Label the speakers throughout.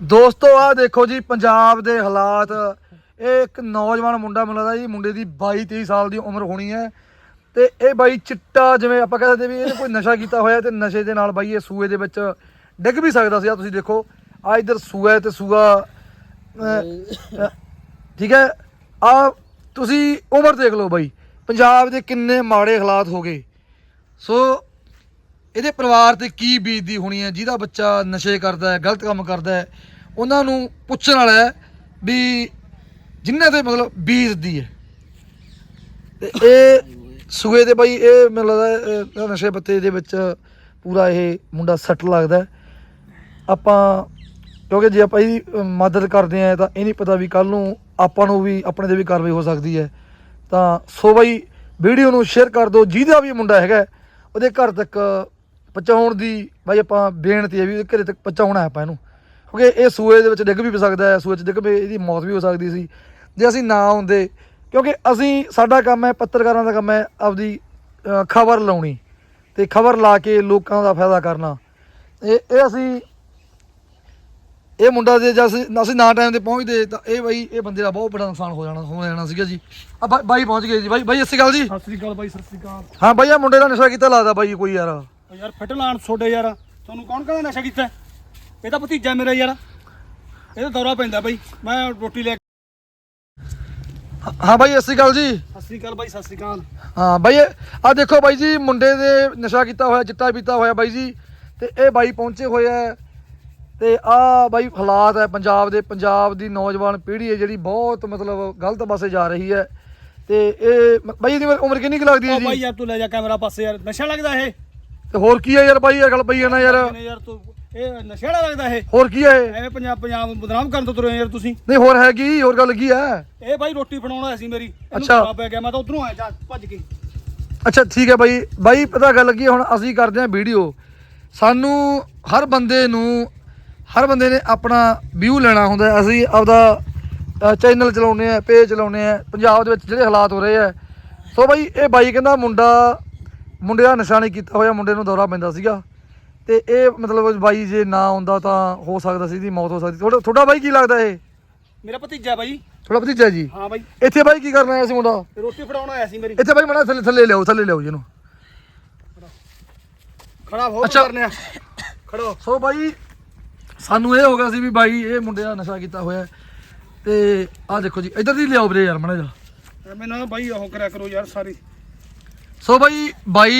Speaker 1: ਦੋਸਤੋ ਆ ਦੇਖੋ ਜੀ, ਪੰਜਾਬ ਦੇ ਹਾਲਾਤ। ਇਹ ਇੱਕ ਨੌਜਵਾਨ ਮੁੰਡਾ ਮਿਲਦਾ ਜੀ, ਮੁੰਡੇ ਦੀ 22 23 ਸਾਲ ਦੀ ਉਮਰ ਹੋਣੀ ਹੈ। ਤੇ ਇਹ ਬਾਈ ਚਿੱਟਾ, ਜਿਵੇਂ ਆਪਾਂ ਕਹਿੰਦੇ ਵੀ ਇਹਨੇ ਕੋਈ ਨਸ਼ਾ ਕੀਤਾ ਹੋਇਆ ਤੇ ਨਸ਼ੇ ਦੇ ਨਾਲ ਬਾਈ ਇਹ ਸੂਏ ਦੇ ਵਿੱਚ ਡਿੱਗ ਵੀ ਸਕਦਾ ਸੀ। ਆ ਤੁਸੀਂ ਦੇਖੋ ਆ ਇਧਰ ਸੂਆ ਹੈ ਤੇ ਸੂਆ ਠੀਕ ਹੈ? ਆ ਤੁਸੀਂ ਉਮਰ ਦੇਖ ਲਓ ਬਾਈ, ਪੰਜਾਬ ਦੇ ਕਿੰਨੇ ਮਾੜੇ ਹਾਲਾਤ ਹੋ ਗਏ। ਸੋ ਇਹਦੇ ਪਰਿਵਾਰ ਤੇ ਕੀ ਬੀਤਦੀ ਹੋਣੀ ਹੈ, ਜਿਹਦਾ ਬੱਚਾ ਨਸ਼ੇ ਕਰਦਾ ਹੈ, ਗਲਤ ਕੰਮ ਕਰਦਾ ਹੈ, ਉਹਨਾਂ ਨੂੰ ਪੁੱਛਣ ਵਾਲਾ ਹੈ ਵੀ ਜਿਨ੍ਹਾਂ ਤੇ ਮਤਲਬ ਬੀਤਦੀ ਹੈ। ਤੇ ਇਹ ਸੂਏ ਦੇ ਬਾਈ, ਇਹ ਮੈਨੂੰ ਲੱਗਦਾ ਇਹ ਨਸ਼ੇ ਪੱਤੇ ਦੇ ਵਿੱਚ ਪੂਰਾ ਇਹ ਮੁੰਡਾ ਸੱਟ ਲੱਗਦਾ ਆਪਾਂ, ਕਿਉਂਕਿ ਜੇ ਆਪਾਂ ਇਹਦੀ ਮਦਦ ਕਰਦੇ ਆ ਤਾਂ ਇਹ ਨਹੀਂ ਪਤਾ ਵੀ ਕੱਲ ਨੂੰ ਆਪਾਂ ਨੂੰ ਵੀ, ਆਪਣੇ ਤੇ ਵੀ ਕਾਰਵਾਈ ਹੋ ਸਕਦੀ ਹੈ। ਤਾਂ ਸੋ ਬਾਈ, ਵੀਡੀਓ ਨੂੰ ਸ਼ੇਅਰ ਕਰ ਦਿਓ, ਜਿਹਦਾ ਵੀ ਮੁੰਡਾ ਹੈਗਾ ਉਹਦੇ ਘਰ ਤੱਕ ਪਹੁੰਚਾਉਣ ਦੀ ਬਾਈ ਆਪਾਂ ਬੇਨਤੀ ਹੈ ਵੀ ਘਰੇ ਤੱਕ ਪਹੁੰਚਾਉਣਾ ਹੈ ਆਪਾਂ ਇਹਨੂੰ। ਕਿਉਂਕਿ ਇਹ ਸੂਏ ਦੇ ਵਿੱਚ ਡਿੱਗ ਵੀ ਸਕਦਾ ਹੈ ਸੂਏ 'ਚ ਡਿੱਗ ਪਏ ਇਹਦੀ ਮੌਤ ਵੀ ਹੋ ਸਕਦੀ ਸੀ। ਜੇ ਅਸੀਂ ਨਾ ਆਉਂਦੇ ਕਿਉਂਕਿ ਅਸੀਂ ਸਾਡਾ ਕੰਮ ਹੈ ਪੱਤਰਕਾਰਾਂ ਦਾ ਕੰਮ ਹੈ ਆਪਦੀ ਖਬਰ ਲਾਉਣੀ ਤੇ ਖਬਰ ਲਾ ਕੇ ਲੋਕਾਂ ਦਾ ਫਾਇਦਾ ਕਰਨਾ। ਇਹ ਇਹ ਅਸੀਂ ਇਹ ਮੁੰਡਾ ਜੇ ਜੇ ਅਸੀਂ ਨਾ ਟਾਈਮ ਤੇ ਪਹੁੰਚਦੇ ਤਾਂ ਇਹ ਬਾਈ ਇਹ ਬੰਦੇ ਦਾ ਬਹੁਤ ਬੜਾ ਨੁਕਸਾਨ ਹੋ ਜਾਣਾ ਹੋ ਜਾਣਾ ਸੀਗਾ ਜੀ। ਆ ਬਾਈ- ਬਾਈ ਪਹੁੰਚ ਗਏ ਜੀ। ਬਾਈ ਬਾਈ ਸਤਿ ਸ਼੍ਰੀ ਅਕਾਲ ਜੀ।
Speaker 2: ਸਤਿ ਸ੍ਰੀ ਅਕਾਲ ਬਾਈ ਸਤਿ ਸ੍ਰੀ ਅਕਾਲ।
Speaker 1: ਹਾਂ ਬਾਈ ਆ ਮੁੰਡੇ ਦਾ ਨਸ਼ਾ ਕੀਤਾ ਲੱਗਦਾ ਬਾਈ ਕੋਈ ਯਾਰ।
Speaker 2: ਓ ਯਾਰ ਫਿੱਟ ਲਾਣ ਛੋਡੇ ਯਾਰ। ਤੁਹਾਨੂੰ ਕੌਣ ਕਹਿੰਦਾ ਨਸ਼ਾ ਕੀਤਾ? ਇਹ ਤਾਂ ਭਤੀਜਾ ਮੇਰਾ ਯਾਰ। ਇਹਦਾ ਦੌਰਾ ਪੈਂਦਾ ਬਾਈ। ਮੈਂ ਰੋਟੀ ਲੈ ਕੇ
Speaker 1: ਹਾਂ- ਬਾਈ ਸਤਿ ਸ਼੍ਰੀ ਅਕਾਲ ਜੀ।
Speaker 2: ਸਤਿ ਸ੍ਰੀ ਅਕਾਲ ਬਾਈ ਸਤਿ ਸ੍ਰੀ ਅਕਾਲ।
Speaker 1: ਹਾਂ ਬਾਈ ਆ ਦੇਖੋ ਬਾਈ ਜੀ ਮੁੰਡੇ ਦੇ ਨਸ਼ਾ ਕੀਤਾ ਹੋਇਆ ਚਿੱਟਾ ਪੀਤਾ ਹੋਇਆ ਬਾਈ ਜੀ। ਤੇ ਇਹ ਬਾਈ ਪਹੁੰਚੇ ਹੋਏ ਆ। ਤੇ ਆ ਬਾਈ ਹਾਲਾਤ ਹੈ ਪੰਜਾਬ ਦੇ। ਪੰਜਾਬ ਦੀ ਨੌਜਵਾਨ ਪੀੜ੍ਹੀ ਹੈ ਜਿਹੜੀ ਬਹੁਤ ਮਤਲਬ ਗਲਤ ਪਾਸੇ ਜਾ ਰਹੀ ਹੈ। ਤੇ ਇਹ ਮ- ਬਾਈ ਦੀ ਉਮਰ- ਉਮਰ ਕਿੰਨੀ ਕੁ ਲੱਗਦੀ ਹੈ
Speaker 2: ਓ ਬਾਈ
Speaker 1: ਜੀ?
Speaker 2: ਯਾਰ ਤੂੰ ਲੈ ਜਾ ਕੈਮਰਾ ਪਾਸੇ ਯਾਰ। ਨਸ਼ਾ ਲੱਗਦਾ ਇਹ।
Speaker 1: ਤੇ ਹੋਰ ਕੀ ਹੈ ਯਾਰ ਬਾਈ ਇਹ ਗੱਲ ਪਈ ਹੈ ਨਾ ਯਾਰ।
Speaker 2: ਕਹਿੰਦੇ ਯਾਰ ਤੂੰ ਇਹ ਨਸ਼ਾ ਵਾਲਾ ਲੱਗਦਾ ਇਹ।
Speaker 1: ਹੋਰ ਕੀ ਹੈ ਇਹ?
Speaker 2: ਐਵੇਂ ਪੰਜਾਬ ਪੰਜਾਬ ਬਦਨਾਮ ਕਰਨ ਤੋਂ ਤੁਰੇ ਯਾਰ ਤੁਸੀਂ।
Speaker 1: ਨਹੀਂ ਹੋਰ ਹੈਗੀ ਹੋਰ ਗੱਲ ਕੀ ਹੈ
Speaker 2: ਇਹ ਬਾਈ ਰੋਟੀ ਫੜਾਉਣ ਸੀ ਮੇਰੀ। ਇਹਨੂੰ
Speaker 1: ਅੱਛਾ।
Speaker 2: ਖਰਾਬ ਪੈ ਗਿਆ ਮੈਂ ਤਾਂ ਉਧਰੋਂ ਆਇਆ ਜਾ ਭੱਜ ਕੇ।
Speaker 1: ਅੱਛਾ ਠੀਕ ਹੈ ਬਾਈ। ਬਾਈ ਪਤਾ ਗੱਲ ਕੀ ਹੈ, ਹੁਣ ਅਸੀਂ ਕਰਦੇ ਹਾਂ ਵੀਡੀਓ। ਸਾਨੂੰ ਹਰ ਬੰਦੇ ਨੂੰ ਹਰ ਬੰਦੇ ਨੇ ਆਪਣਾ ਵਿਊ ਲੈਣਾ ਹੁੰਦਾ ਹੈ। ਅਸੀਂ ਆਪਦਾ ਚੈਨਲ ਚਲਾਉਨੇ ਆ ਪੇਜ ਚਲਾਉਨੇ ਆ ਪੰਜਾਬ ਦੇ ਵਿੱਚ ਜਿਹੜੇ ਹਾਲਾਤ ਹੋ ਰਹੇ ਆ। ਸੋ ਬਾਈ ਇਹ ਬਾਈ ਕਹਿੰਦਾ ਮੁੰਡਾ ਮੁੰਡੇ ਦਾ ਨਸ਼ਾ ਨਹੀਂ ਕੀਤਾ ਹੋਇਆ ਮੁੰਡੇ ਨੂੰ ਦੌਰਾ ਪੈਂਦਾ ਸੀਗਾ। ਤੇ ਇਹ ਮਤਲਬ ਬਾਈ ਜੇ ਨਾ ਆਉਂਦਾ ਤਾਂ ਹੋ ਸਕਦਾ ਸੀ ਇਹਦੀ ਮੌਤ ਹੋ ਸਕਦੀ। ਤੁਹਾਡਾ ਤੁਹਾਡਾ ਬਾਈ ਕੀ ਲੱਗਦਾ ਇਹ?
Speaker 2: ਮੇਰਾ ਭਤੀਜਾ ਬਾਈ।
Speaker 1: ਤੁਹਾਡਾ ਭਤੀਜਾ ਜੀ?
Speaker 2: ਹਾਂ ਬਾਈ।
Speaker 1: ਇੱਥੇ ਬਾਈ ਕੀ ਕਰਨ ਆਇਆ ਸੀ ਮੁੰਡਾ?
Speaker 2: ਰੋਟੀ ਫੜਾਉਣ ਆਇਆ ਸੀ ਮੇਰੀ।
Speaker 1: ਇੱਥੇ ਬਾਈ ਮਣਾ ਥੱਲੇ ਥੱਲੇ ਲਿਆਓ ਥੱਲੇ ਲਿਆਓ ਜੀ ਇਹਨੂੰ।
Speaker 2: ਖੜਾ ਹੋ। ਕਰਨੇ ਆ। ਖੜੋ।
Speaker 1: ਸੋ ਬਾਈ ਸਾਨੂੰ ਇਹ ਹੋ ਗਿਆ ਸੀ ਵੀ ਬਾਈ ਇਹ ਮੁੰਡੇ ਦਾ ਨਸ਼ਾ ਕੀਤਾ ਹੋਇਆ। ਤੇ ਆਹ ਦੇਖੋ ਜੀ ਇੱਧਰ ਦੀ ਲਿਆਓ ਵੀਰੇ ਯਾਰ ਮੜਾ ਜਾ
Speaker 2: ਐਵੇਂ ਨਾ ਬਾਈ ਉਹ ਕਰਿਆ ਕਰੋ ਯਾਰ ਸਾਰੀ।
Speaker 1: ਸੋ ਬਾਈ ਬਾਈ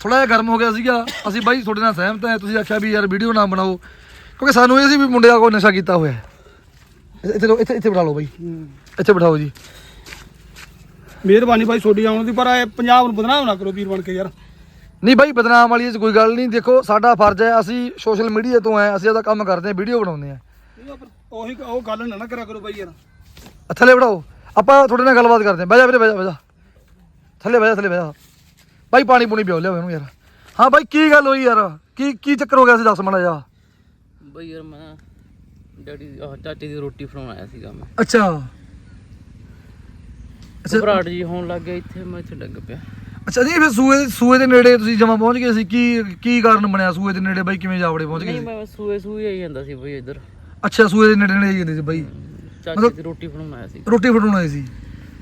Speaker 1: ਥੋੜਾ ਜਿਹਾ ਗਰਮ ਹੋ ਗਿਆ ਸੀਗਾ। ਅਸੀਂ ਬਾਈ ਤੁਹਾਡੇ ਨਾਲ ਸਹਿਮਤ ਹਾਂ। ਤੁਸੀਂ ਆਖਿਆ ਵੀ ਯਾਰ ਵੀਡੀਓ ਨਾ ਬਣਾਓ ਕਿਉਂਕਿ ਸਾਨੂੰ ਇਹ ਸੀ ਵੀ ਮੁੰਡੇ ਦਾ ਕੋਈ ਨਸ਼ਾ ਕੀਤਾ ਹੋਇਆ ਹੈ। ਇੱਥੇ- ਇੱਥੇ ਲਓ, ਇੱਥੇ ਇੱਥੇ ਬਿਠਾ ਲਓ ਬਾਈ। ਇੱਥੇ ਬਿਠਾਓ ਜੀ।
Speaker 2: ਮਿਹਰਬਾਨੀ ਭਾਈ ਛੋਡੀ ਆਉਣ ਦੀ ਪਰ ਇਹ ਪੰਜਾਬ ਨੂੰ ਬਦਨਾਮ ਨਾ ਕਰੋ ਵੀਰ ਬਣ ਕੇ ਯਾਰ।
Speaker 1: ਨਹੀਂ ਬਾਈ ਬਦਨਾਮ ਵਾਲੀ ਇਹ 'ਚ ਕੋਈ ਗੱਲ ਨਹੀਂ। ਦੇਖੋ ਸਾਡਾ ਫਰਜ਼ ਹੈ ਅਸੀਂ ਸੋਸ਼ਲ ਮੀਡੀਆ ਤੋਂ ਆਏ ਅਸੀਂ ਉਹਦਾ ਕੰਮ ਕਰਦੇ ਹਾਂ ਵੀਡੀਓ ਬਣਾਉਂਦੇ ਹਾਂ।
Speaker 2: ਉਹੀ ਉਹ ਗੱਲ ਨਾ ਨਾ ਕਰਿਆ ਕਰੋ ਬਾਈ ਯਾਰ।
Speaker 1: ਥੱਲੇ ਬਿਠਾਓ। ਆਪਾਂ ਤੁਹਾਡੇ ਨਾਲ ਗੱਲਬਾਤ ਕਰਦੇ ਹਾਂ। ਬਹਿ ਜਾ ਵੀਰੇ ਬਹਿ ਜਾ ਬਹਿ ਜਾ। ਥੱਲੇ ਬਹਿ ਜਾ ਥੱਲੇ ਬਹਿ ਜਾ। ਬਾਈ ਪਾਣੀ ਪੂਣੀ ਪਿਓ ਲਿਆਓ ਇਹਨੂੰ ਯਾਰ। ਹਾਂ ਬਾਈ ਕੀ ਗੱਲ ਹੋਈ ਯਾਰ? ਕੀ ਕੀ ਚੱਕਰ ਹੋ ਗਿਆ ਸੀ ਦੱਸ ਮੜਾ ਜਾ
Speaker 3: ਬਈ ਯਾਰ ਮੈਂ ਡੈਡੀ ਦੀ ਆਹ ਚਾਚੇ ਦੀ ਰੋਟੀ ਫੜਾਉਣ ਆਇਆ ਸੀਗਾ ਮੈਂ।
Speaker 1: ਅੱਛਾ। ਅੱਛਾ।
Speaker 3: ਘਬਰਾਹਟ ਜੀ ਹੋਣ ਲੱਗ ਗਿਆ ਇੱਥੇ ਮੈਂ ਇੱਥੇ ਡਿੱਗ ਪਿਆ।
Speaker 1: ਅੱਛਾ ਨਹੀਂ ਫਿਰ ਸੂਏ ਸੂਏ ਦੇ ਨੇੜੇ ਤੁਸੀਂ ਜਮਾ ਪਹੁੰਚ ਗਏ ਸੀ। ਕੀ ਕੀ ਕਾਰਨ ਬਣਿਆ ਸੂਏ ਦੇ ਨੇੜੇ? ਬਾਈ ਕਿਵੇਂ ਜਾਵੜੇ ਪਹੁੰਚ ਗਏ
Speaker 3: ਨਹੀਂ
Speaker 1: ਸੀ?
Speaker 3: ਮੈਂ ਸੂਏ ਸੂਏ ਆਈ ਜਾਂਦਾ ਸੀ ਬਈ ਇੱਧਰ।
Speaker 1: ਅੱਛਾ ਸੂਏ ਦੇ ਨੇੜੇ ਨੇੜੇ ਹੀ ਜਾਂਦੇ ਸੀ ਬਾਈ।
Speaker 3: ਚਾਚੇ ਦੀ ਰੋਟੀ ਫੜਾਉਣ ਆਇਆ ਸੀ।
Speaker 1: ਰੋਟੀ ਫੜਾਉਣ ਆਏ ਸੀ।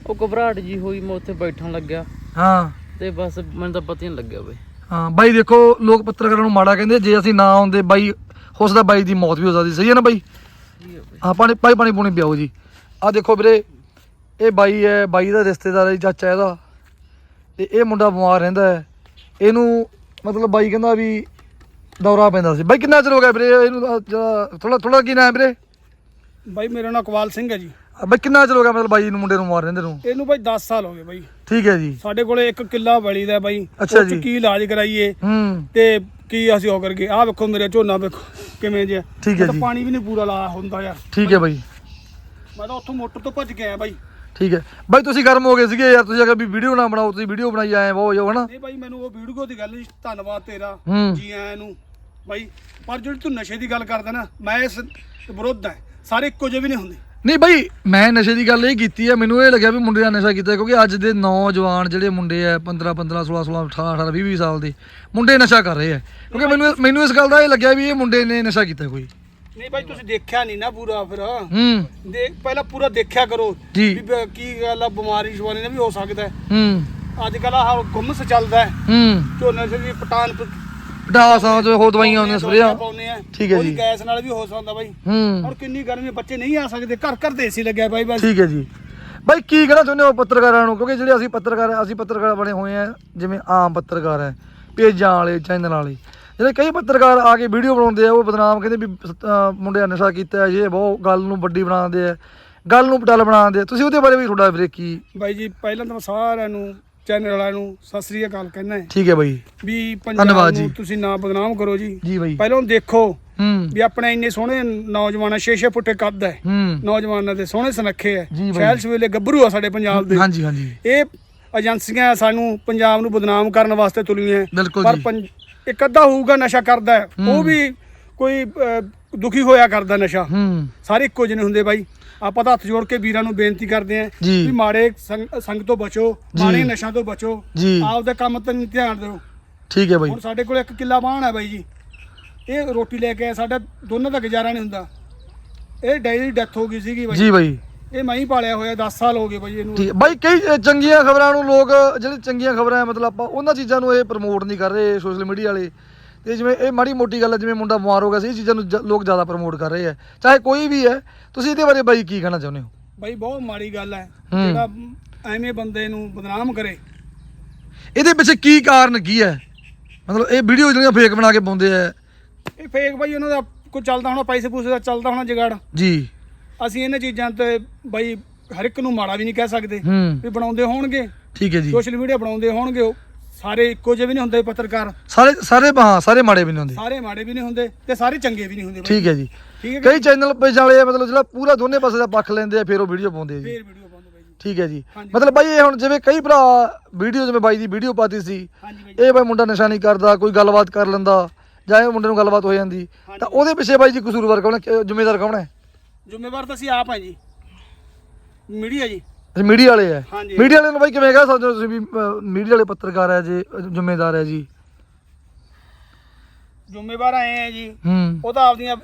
Speaker 3: ਉਹ ਘਬਰਾਹਟ ਜੀ ਹੋਈ ਮੈਂ ਉੱਥੇ ਬੈਠਣ ਲੱਗਿਆ।
Speaker 1: ਹਾਂ।
Speaker 3: ਤੇ ਬਸ ਮੈਨੂੰ ਤਾਂ ਪਤਾ ਹੀ ਨਹੀਂ ਲੱਗਿਆ ਬਈ।
Speaker 1: ਹਾਂ ਬਾਈ ਦੇਖੋ ਲੋਕ ਪੱਤਰਕਾਰਾਂ ਨੂੰ ਮਾੜਾ ਕਹਿੰਦੇ ਜੇ ਅਸੀਂ ਨਾ ਆਉਂਦੇ ਬਾਈ ਹੋ ਸਕਦਾ ਬਾਈ ਦੀ ਮੌਤ ਵੀ ਹੋ ਸਕਦੀ ਸਹੀ ਹੈ ਨਾ ਬਾਈ?
Speaker 3: ਹੈ
Speaker 1: ਪਾਣੀ ਪਾਣੀ ਪਾਣੀ ਪੂਣੀ ਪਿਆਓ ਜੀ। ਆ ਦੇਖੋ ਵੀਰੇ ਇਹ ਬਾਈ ਹੈ ਬਾਈ ਦਾ ਰਿਸ਼ਤੇਦਾਰ ਹੈ ਜੀ, ਚਾਚਾ ਇਹਦਾ। ਤੇ ਇਹ ਮੁੰਡਾ ਬਿਮਾਰ ਰਹਿੰਦਾ ਹੈ। ਇਹਨੂੰ ਮਤਲਬ ਬਾਈ ਕਹਿੰਦਾ ਵੀ ਦੌਰਾ ਪੈਂਦਾ ਸੀ। ਬਾਈ ਕਿੰਨਾ ਚਿਰ ਹੋ ਗਿਆ ਵੀਰੇ ਇਹਨੂੰ ਥੋੜਾ ਥੋੜਾ ਕੀ ਨਾਮ ਵੀਰੇ?
Speaker 2: ਬਾਈ ਮੇਰਾ ਨਾਮ ਕਵਾਲ ਸਿੰਘ ਹੈ ਜੀ।
Speaker 1: ਬਾਈ ਕਿੰਨਾ ਚਿਰ ਹੋ ਗਿਆ ਮਤਲਬ ਬਾਈ ਨੂੰ ਮੁੰਡੇ ਨੂੰ ਮਾਰ ਰਹਿੰਦੇ ਨੂੰ?
Speaker 2: ਇਹਨੂੰ ਬਾਈ 10 ਸਾਲ ਹੋ ਗਏ ਬਾਈ।
Speaker 1: ਠੀਕ ਹੈ ਜੀ।
Speaker 2: ਸਾਡੇ ਕੋਲੇ ਇੱਕ ਕਿੱਲਾ ਬਲੀ ਦਾ ਬਾਈ।
Speaker 1: ਅੱਛਾ ਜੀ।
Speaker 2: ਕੀ ਇਲਾਜ ਕਰਾਈਏ?
Speaker 1: ਹੂੰ।
Speaker 2: ਤੇ ਕੀ ਅਸੀਂ ਉਹ ਕਰਗੇ ਆਹ ਵੇਖੋ ਮੇਰੇ ਝੋਨਾ ਵੇਖੋ ਕਿਵੇਂ ਜਿਹਾ।
Speaker 1: ਠੀਕ ਹੈ ਜੀ।
Speaker 2: ਪਾਣੀ ਵੀ ਨਹੀਂ ਪੂਰਾ ਲਾਇਆ ਹੁੰਦਾ ਯਾਰ।
Speaker 1: ਠੀਕ ਹੈ ਬਾਈ।
Speaker 2: ਮੈਂ ਤਾਂ ਉੱਥੋਂ ਮੋਟਰ ਤੋਂ ਭੱਜ ਕੇ ਆਇਆ ਬਾਈ।
Speaker 1: ਠੀਕ ਹੈ। ਬਾਈ ਤੁਸੀਂ ਗਰਮ ਹੋ ਗਏ ਸੀਗੇ ਯਾਰ ਤੁਸੀਂ ਅਗਰ ਵੀ ਵੀਡੀਓ ਨਾ ਬਣਾਓ ਤੁਸੀਂ ਵੀਡੀਓ ਬਣਾਈ ਆਏ ਬਹੁਤ ਜੋ ਹਨਾ?
Speaker 2: ਨਹੀਂ ਬਾਈ ਮੈਨੂੰ ਉਹ ਵੀਡੀਓ ਦੀ ਗੱਲ ਨਹੀਂ ਧੰਨਵਾਦ ਤੇਰਾ। ਜੀ ਆਇਆਂ ਨੂੰ। ਬਾਈ ਪਰ ਜਿਹੜੀ ਤੂੰ ਨਸ਼ੇ ਦੀ ਗੱਲ ਕਰਦਾ ਨਾ ਮੈਂ ਇਸ ਵਿਰੁੱਧ ਹਾਂ। ਸਾਰੇ ਇੱਕੋ ਜਿਹੇ ਵੀ ਨਹੀਂ ਹੁੰਦੇ।
Speaker 1: ਨਹੀਂ ਬਾਈ ਮੈਂ ਨਸ਼ੇ ਦੀ ਗੱਲ ਇਹ ਕੀਤੀ ਹੈ ਮੈਨੂੰ ਇਹ ਲੱਗਿਆ ਵੀ ਮੁੰਡੇ ਦਾ ਨਸ਼ਾ ਕੀਤਾ ਕਿਉਂਕਿ ਅੱਜ ਦੇ ਨੌਜਵਾਨ ਜਿਹੜੇ ਮੁੰਡੇ ਆ 15 15 16 16 18 18 20 20 ਸਾਲ ਦੇ ਮੁੰਡੇ ਨਸ਼ਾ ਕਰ ਰਹੇ ਆ। ਕਿਉਂਕਿ ਮੈਨੂੰ ਮੈਨੂੰ ਇਸ ਗੱਲ ਦਾ ਇਹ ਲੱਗਿਆ ਵੀ ਇਹ ਮੁੰਡੇ ਨੇ ਨਸ਼ਾ ਕੀਤਾ ਕੋਈ।
Speaker 2: ਨਹੀਂ ਬਾਈ ਤੁਸੀਂ ਦੇਖਿਆ ਨਹੀਂ ਨਾ ਪੂਰਾ ਫਿਰ।
Speaker 1: ਹੂੰ।
Speaker 2: ਦੇਖ ਪਹਿਲਾਂ ਪੂਰਾ ਦੇਖਿਆ ਕਰੋ। ਵੀ ਕੀ ਗੱਲ ਆ ਬਿਮਾਰੀ ਸ਼ਵਾਨੀ ਦਾ ਵੀ ਹੋ ਸਕਦਾ। ਹੈ।
Speaker 1: ਹੂੰ
Speaker 2: ਅੱਜ ਕੱਲ ਆਹ ਗੁੰਮਸ ਚੱਲਦਾ। ਹੈ।
Speaker 1: ਹੂੰ
Speaker 2: ਝੋਨੇ ਸੇ ਵੀ ਪਟਾਨ
Speaker 1: ਡਾਸਾਂ ਜੋ ਹੋਰ ਦਵਾਈਆਂ ਆਉਂਦੀਆਂ ਸਪਰੇਆਂ।
Speaker 2: ਪਾਉਂਦੇ ਆ।
Speaker 1: ਠੀਕ ਹੈ ਜੀ।
Speaker 2: ਗੈਸ ਨਾਲ ਵੀ ਹੋ ਸਕਦਾ ਬਾਈ।
Speaker 1: ਹੂੰ।
Speaker 2: ਹੁਣ ਕਿੰਨੀ ਗਰਮੀ ਬੱਚੇ ਨਹੀਂ ਆ ਸਕਦੇ ਘਰ ਘਰ ਦੇਸੀ ਲੱਗਿਆ ਬਾਈ ਬਸ।
Speaker 1: ਠੀਕ ਹੈ ਜੀ। ਬਾਈ ਕੀ ਕਹਿਣਾ ਚਾਹੁੰਦੇ ਹੋ ਪੱਤਰਕਾਰਾਂ ਨੂੰ? ਕਿਉਂਕਿ ਜਿਹੜੇ ਅਸੀਂ ਪੱਤਰਕਾਰ ਅਸੀਂ ਪੱਤਰਕਾਰ ਬਣੇ ਹੋਏ ਆ ਜਿਵੇਂ ਆਮ ਪੱਤਰਕਾਰ ਹੈ ਪੇਜਾਂ ਵਾਲੇ ਚੈਨਲ ਵਾਲੇ। ਜਿਹੜੇ ਕਈ ਪੱਤਰਕਾਰ ਆ ਕੇ ਵੀਡੀਓ ਬਣਾਉਂਦੇ ਆ ਉਹ ਬਦਨਾਮ ਕਹਿੰਦੇ ਵੀ ਅਹ, ਮੁੰਡਿਆਂ ਨੇ ਨਸ਼ਾ ਕੀਤਾ ਹੈ ਇਹ ਬਹੁਤ ਗੱਲ ਨੂੰ ਵੱਡੀ ਬਣਾਉਂਦੇ ਆ ਗੱਲ ਨੂੰ ਪਟਲ ਬਣਾਉਂਦੇ ਆ। ਤੁਸੀਂ ਉਹਦੇ ਬਾਰੇ ਵੀ ਤੁਹਾਡਾ ਵੀਰੇ ਕੀ
Speaker 2: ਬਾਈ ਜੀ ਪਹਿਲਾਂ ਤਾਂ ਮੈਂ ਸਾਰਿਆਂ ਨੂੰ ਚੈਨਲ ਵਾਲਿਆਂ ਨੂੰ ਸਤਿ ਸ੍ਰੀ ਅਕਾਲ ਕਹਿਣਾ ਹੈ।
Speaker 1: ਠੀਕ ਹੈ ਬਾਈ।
Speaker 2: ਵੀ
Speaker 1: ਧੰਨਵਾਦ
Speaker 2: ਪੰਜਾਬ
Speaker 1: ਜੀ।
Speaker 2: ਨੂੰ ਤੁਸੀਂ ਨਾ ਬਦਨਾਮ ਕਰੋ ਜੀ।
Speaker 1: ਜੀ ਬਾਈ।
Speaker 2: ਪਹਿਲਾਂ ਦੇਖੋ
Speaker 1: ਹੂੰ।
Speaker 2: ਵੀ ਆਪਣੇ ਇੰਨੇ ਸੋਹਣੇ ਨੌਜਵਾਨਾਂ ਛੇ ਛੇ ਫੁੱਟੇ ਕੱਦ ਹੈ।
Speaker 1: ਹੂੰ।
Speaker 2: ਨੌਜਵਾਨਾਂ ਦੇ ਸੋਹਣੇ ਸੁਨੱਖੇ ਹੈ।
Speaker 1: ਜੀ ਬਾਈ।
Speaker 2: ਸ਼ਹਿਰ ਸਵੇਲੇ ਗੱਭਰੂ ਆ ਸਾਡੇ ਪੰਜਾਬ ਦੇ।
Speaker 1: ਹਾਂਜੀ ਹਾਂਜੀ।
Speaker 2: ਇਹ ਏਜੰਸੀਆਂ ਸਾਨੂੰ ਪੰਜਾਬ ਨੂੰ ਬਦਨਾਮ ਕਰਨ ਵਾਸਤੇ ਤੁਲੀਆਂ ਹੈ।
Speaker 1: ਬਿਲਕੁਲ
Speaker 2: ਪਰ
Speaker 1: ਜੀ।
Speaker 2: ਪੰਜ- ਇੱਕ ਅੱਧਾ ਹੋਊਗਾ ਨਸ਼ਾ ਕਰਦਾ ਹੈ, ਉਹ ਵੀ ਕੋਈ ਅਹ, ਦੁਖੀ ਹੋਇਆ ਕਰਦਾ ਨਸ਼ਾ।
Speaker 1: ਹੂੰ।
Speaker 2: ਸਾਰੇ ਇੱਕੋ ਜਿਹੇ ਹੁੰਦੇ ਬਾਈ। ਆਪਾਂ ਤਾਂ ਹੱਥ ਜੋੜ ਕੇ ਵੀਰਾਂ ਨੂੰ ਬੇਨਤੀ ਕਰਦੇ ਆਂ
Speaker 1: ਜੀ।
Speaker 2: ਵੀ ਮਾੜੇ ਸੰਗ ਸੰਗ ਤੋਂ ਬਚੋ
Speaker 1: ਜੀ।
Speaker 2: ਮਾੜੇ ਨਸ਼ਾ ਤੋਂ ਬਚੋ।
Speaker 1: ਜੀ।
Speaker 2: ਆਪਦੇ ਕੰਮ ਤੇ ਧਿਆਨ ਦਿਓ।
Speaker 1: ਠੀਕ ਹੈ ਬਾਈ।
Speaker 2: ਹੁਣ ਸਾਡੇ ਕੋਲ ਇੱਕ ਕਿੱਲਾ ਬਾਣ ਹੈ ਬਾਈ ਜੀ। ਇਹ ਰੋਟੀ ਲੈ ਕੇ ਸਾਡਾ ਦੋਨਾਂ ਦਾ ਗੁਜ਼ਾਰਾ ਨਹੀਂ ਹੁੰਦਾ। ਇਹ ਡੈਡੀ ਡੈਥ ਹੋ ਗਈ ਸੀਗੀ ਬਾਈ।
Speaker 1: ਜੀ ਬਾਈ।
Speaker 2: ਇਹ ਮੈਂ ਹੀ ਪਾਲਿਆ ਹੋਇਆ 10 ਸਾਲ ਹੋ ਗਏ ਬਾਈ ਇਹਨੂੰ।
Speaker 1: ਠੀਕ। ਹੈ। ਬਾਈ ਕਈ ਅ, ਚੰਗੀਆਂ ਖਬਰਾਂ ਨੂੰ ਲੋਕ ਜਿਹੜੇ ਚੰਗੀਆਂ ਖਬਰਾਂ ਹੈ ਮਤਲਬ ਆਪਾਂ ਉਹਨਾਂ ਚੀਜ਼ਾਂ ਨੂੰ ਇਹ ਪ੍ਰਮੋਟ ਨਹੀਂ ਕਰ ਰਹੇ ਸੋਸ਼ਲ ਮੀਡੀਆ ਵਾਲੇ। ਤੇ ਜਿਵੇਂ ਇਹ ਮਾੜੀ ਮੋਟੀ ਗੱਲ ਹੈ ਜਿਵੇਂ ਮੁੰਡਾ ਬਿਮਾਰ ਹੋ ਗਿਆ ਸੀ ਇਹ ਚੀਜ਼ਾਂ ਨੂੰ ਜ- ਲੋਕ ਜ਼ਿਆਦਾ ਪ੍ਰਮੋਟ ਕਰ ਰਹੇ ਆ ਚਾਹੇ ਕੋਈ ਵੀ ਹੈ ਤੁਸੀਂ ਇਹਦੇ ਬਾਰੇ ਬਾਈ ਕੀ ਕਹਿਣਾ ਚਾਹੁੰਦੇ ਹੋ?
Speaker 2: ਬਾਈ ਬਹੁਤ ਮਾੜੀ ਗੱਲ ਹੈ।
Speaker 1: ਹੂੰ।
Speaker 2: ਜਿਹੜਾ ਐਵੇਂ ਬੰਦੇ ਨੂੰ ਬਦਨਾਮ ਕਰੇ।
Speaker 1: ਇਹਦੇ ਪਿੱਛੇ ਕੀ ਕਾਰਨ ਕੀ ਹੈ? ਮਤਲਬ ਇਹ ਵੀਡੀਓ ਜਿਹੜੀਆਂ ਫੇਕ ਬਣਾ ਕੇ ਪਾਉਂਦੇ ਆ।
Speaker 2: ਇਹ ਫੇਕ ਬਾਈ ਉਹਨਾਂ ਦਾ ਕੋਈ ਚੱਲਦਾ ਹੋਣਾ ਪੈਸੇ ਪੂਸੇ ਦਾ ਚੱਲਦਾ ਹੋਣਾ ਜਗਾੜ।
Speaker 1: ਜੀ।
Speaker 2: ਅਸੀਂ ਇਹਨਾਂ ਚੀਜ਼ਾਂ ਤੇ ਬਾਈ ਹਰ ਇੱਕ ਨੂੰ ਮਾੜਾ ਵੀ ਨਹੀਂ ਕਹਿ ਸਕਦੇ।
Speaker 1: ਹੂੰ।
Speaker 2: ਵੀ ਬਣਾਉਂਦੇ ਹੋਣਗੇ।
Speaker 1: ਠੀਕ ਹੈ ਜੀ।
Speaker 2: ਸੋਸ਼ਲ ਮੀਡੀਆ ਬਣਾਉਂਦੇ ਹੋਣਗੇ ਉਹ। ਸਾਰੇ ਇੱਕੋ ਜਿਹੇ ਵੀ ਨਹੀਂ ਹੁੰਦੇ ਪੱਤਰਕਾਰ।
Speaker 1: ਸਾਰੇ ਸਾਰੇ ਹਾਂ ਸਾਰੇ ਮਾੜੇ ਵੀ ਨਹੀਂ ਹੁੰਦੇ।
Speaker 2: ਸਾਰੇ ਮਾੜੇ ਵੀ ਨਹੀਂ ਹੁੰਦੇ ਤੇ ਸਾਰੇ ਚੰਗੇ ਵੀ ਨਹੀਂ ਹੁੰਦੇ ਬਾਈ।
Speaker 1: ਠੀਕ ਹੈ ਜੀ।
Speaker 2: ਠੀਕ ਹੈ ਕਿ
Speaker 1: ਕਈ ਚੈਨਲ ਪੇਜ ਵਾਲੇ ਆ ਮਤਲਬ ਜਿਹੜਾ ਪੂਰਾ ਦੋਨੇ ਪਾਸੇ ਦਾ ਪੱਖ ਲੈਂਦੇ ਆ ਫਿਰ ਉਹ ਵੀਡੀਓ ਪਾਉਂਦੇ ਆ ਜੀ।
Speaker 2: ਫੇਰ ਵੀਡੀਓ ਪਾਉਂਦੇ ਬਾਈ ਜੀ।
Speaker 1: ਠੀਕ ਹੈ ਜੀ।
Speaker 2: ਹਾਂਜੀ।
Speaker 1: ਮਤਲਬ ਬਾਈ ਇਹ ਹੁਣ ਜਿਵੇਂ ਕਈ ਭਰਾ ਵੀਡੀਓ ਜਿਵੇਂ ਬਾਈ ਦੀ ਵੀਡੀਓ ਪਾਤੀ ਸੀ
Speaker 2: ਹਾਂਜੀ ਬਾਈ
Speaker 1: ਇਹ ਬਾਈ ਮੁੰਡਾ ਨਸ਼ਾ ਨਹੀਂ ਕਰਦਾ ਕੋਈ ਗੱਲਬਾਤ ਕਰ ਲੈਂਦਾ ਜਾਂ ਇਹ ਮੁੰਡੇ ਨੂੰ ਗੱਲਬਾਤ ਹੋ ਜਾਂਦੀ। ਤਾਂ ਉਹਦੇ ਪਿੱਛੇ ਬਾਈ ਜੀ ਕਸੂਰਵਾਰ ਕੌਣ ਹੈ ਜ਼ਿੰਮੇਦਾਰ ਕੌਣ ਹੈ?
Speaker 2: ਜ਼ਿੰਮੇਵਾਰ ਤਾਂ ਅਸੀਂ ਆਪ ਹਾਂ ਜੀ। ਮੀਡੀਆ ਜੀ।
Speaker 1: ਮੀਡੀਆ ਵਾਲੇ ਆ
Speaker 2: ਹਾਂਜੀ।
Speaker 1: ਮੀਡੀਆ ਵਾਲੇ ਨੂੰ ਬਾਈ ਕਿਵੇਂ ਕਹਿ ਸਕਦੇ ਹੋ ਤੁਸੀਂ ਵੀ ਮੀਡੀਆ ਵਾਲੇ ਪੱਤਰਕਾਰ ਹੈ ਜੀ ਅ, ਜ਼ਿੰਮੇਦਾਰ ਹੈ ਜੀ?
Speaker 2: ਜ਼ਿੰਮੇਵਾਰ ਆਏ ਆ ਜੀ।
Speaker 1: ਹੂੰ।
Speaker 2: ਉਹ ਤਾਂ ਆਪਦੀਆਂ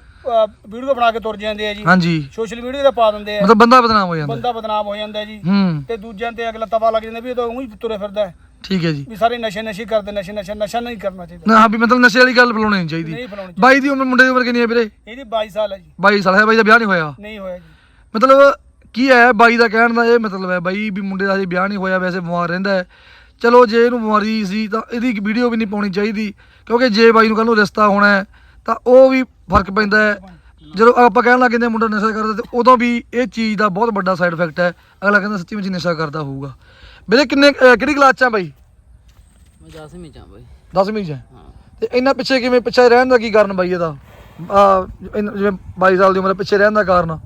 Speaker 2: ਵੀਡੀਓ ਬਣਾ ਕੇ ਤੁਰ ਜਾਂਦੇ ਆ ਜੀ।
Speaker 1: ਹਾਂਜੀ।
Speaker 2: ਸੋਸ਼ਲ ਮੀਡੀਆ ਤੇ ਪਾ ਦਿੰਦੇ ਆ।
Speaker 1: ਮਤਲਬ ਬੰਦਾ ਬਦਨਾਮ ਹੋ ਜਾਂਦਾ।
Speaker 2: ਬੰਦਾ ਬਦਨਾਮ ਹੋ ਜਾਂਦਾ ਜੀ।
Speaker 1: ਹੂੰ।
Speaker 2: ਤੇ ਦੂਜਿਆਂ ਤੇ ਅਗਲਾ ਤਵਾ ਲੱਗ ਜਾਂਦਾ ਵੀ ਇਹ ਤਾਂ ਉਹੀ ਤੁਰੇ ਫਿਰਦਾ ਹੈ।
Speaker 1: ਠੀਕ ਹੈ ਜੀ।
Speaker 2: ਵੀ ਸਾਰੇ ਨਸ਼ੇ ਨਸ਼ੇ ਕਰਦੇ ਨਸ਼ੇ ਨਸ਼ਾ ਨਸ਼ਾ ਨਹੀਂ ਕਰਨਾ ਚਾਹੀਦਾ।
Speaker 1: ਨਾ ਵੀ ਮਤਲਬ ਨਸ਼ੇ ਵਾਲੀ ਗੱਲ ਬੁਲਾਉਣੀ ਨਹੀਂ ਚਾਹੀਦੀ।
Speaker 2: ਨਹੀਂ ਫਲਾਉਣੀ
Speaker 1: ਬਾਈ ਦੀ ਉਮਰ ਮੁੰਡੇ ਦੀ ਉਮਰ ਕਿੰਨੀ ਹੈ ਵੀਰੇ?
Speaker 2: ਚਾਹੀਦੀ ਇਹਦੀ 22 ਸਾਲ ਹੈ ਜੀ।
Speaker 1: 22 ਸਾਲ ਹੈ ਬਾਈ ਦਾ ਵਿਆਹ ਨਹੀਂ ਹੋਇਆ?
Speaker 2: ਨਹੀਂ ਹੋਇਆ ਜੀ।
Speaker 1: ਮਤਲਬ ਕੀ ਹੈ ਬਾਈ ਦਾ ਕਹਿਣ ਦਾ ਇਹ ਮਤਲਬ ਹੈ ਬਾਈ ਵੀ ਮੁੰਡੇ ਦਾ ਹਜੇ ਵਿਆਹ ਨਹੀਂ ਹੋਇਆ ਵੈਸੇ ਬਿਮਾਰ ਰਹਿੰਦਾ ਹੈ। ਚਲੋ ਜੇ ਇਹਨੂੰ ਬਿਮਾਰੀ ਸੀ ਤਾਂ ਇਹਦੀ ਇੱਕ ਵੀਡੀਓ ਵੀ ਨਹੀਂ ਪਾਉਣੀ ਚਾਹੀਦੀ ਕਿਉਂਕਿ ਜੇ ਬਾਈ ਨੂੰ ਕੱਲ ਨੂੰ ਰਿਸ਼ਤਾ ਹੋਣਾ ਹੈ ਤਾਂ ਉਹ ਵੀ ਫ਼ਰਕ ਪੈਂਦਾ ਹੈ। ਜਦੋਂ ਆਪਾਂ ਕਹਿਣ ਲੱਗ ਹਾਂ ਮੁੰਡਾ ਨਸ਼ਾ ਕਰਦਾ ਤੇ ਉਦੋਂ ਵੀ ਇਹ ਚੀਜ਼ ਦਾ ਬਹੁਤ ਵੱਡਾ ਸਾਈਡ ਇਫੈਕਟ ਹੈ। ਅਗਲਾ ਕਹਿੰਦਾ ਸੱਚੀ ਮੁੱਚੀ ਨਸ਼ਾ ਕਰਦਾ ਹੋਊਗਾ। ਵੀਰੇ ਕਿੰਨੇ ਅਹ ਕਿਹੜੀ ਕਲਾਸ ਚ ਆ ਬਾਈ?
Speaker 3: ਮੈਂ ਚ ਆਂ ਬਾਈ।
Speaker 1: 10ਵੀਂ ਚ ਹੈ
Speaker 3: ਹਾਂ।
Speaker 1: ਤੇ ਇੰਨਾ ਪਿੱਛੇ ਕਿਵੇਂ ਪਿੱਛੇ ਰਹਿਣ ਦਾ ਕੀ ਕਾਰਨ ਬਾਈ ਇਹਦਾ? ਆ ਜਿਵੇਂ 22 ਸਾਲ ਦੀ ਉਮਰ ਹੈ, ਪਿੱਛੇ ਰਹਿਣ ਦਾ ਕਾਰਨ?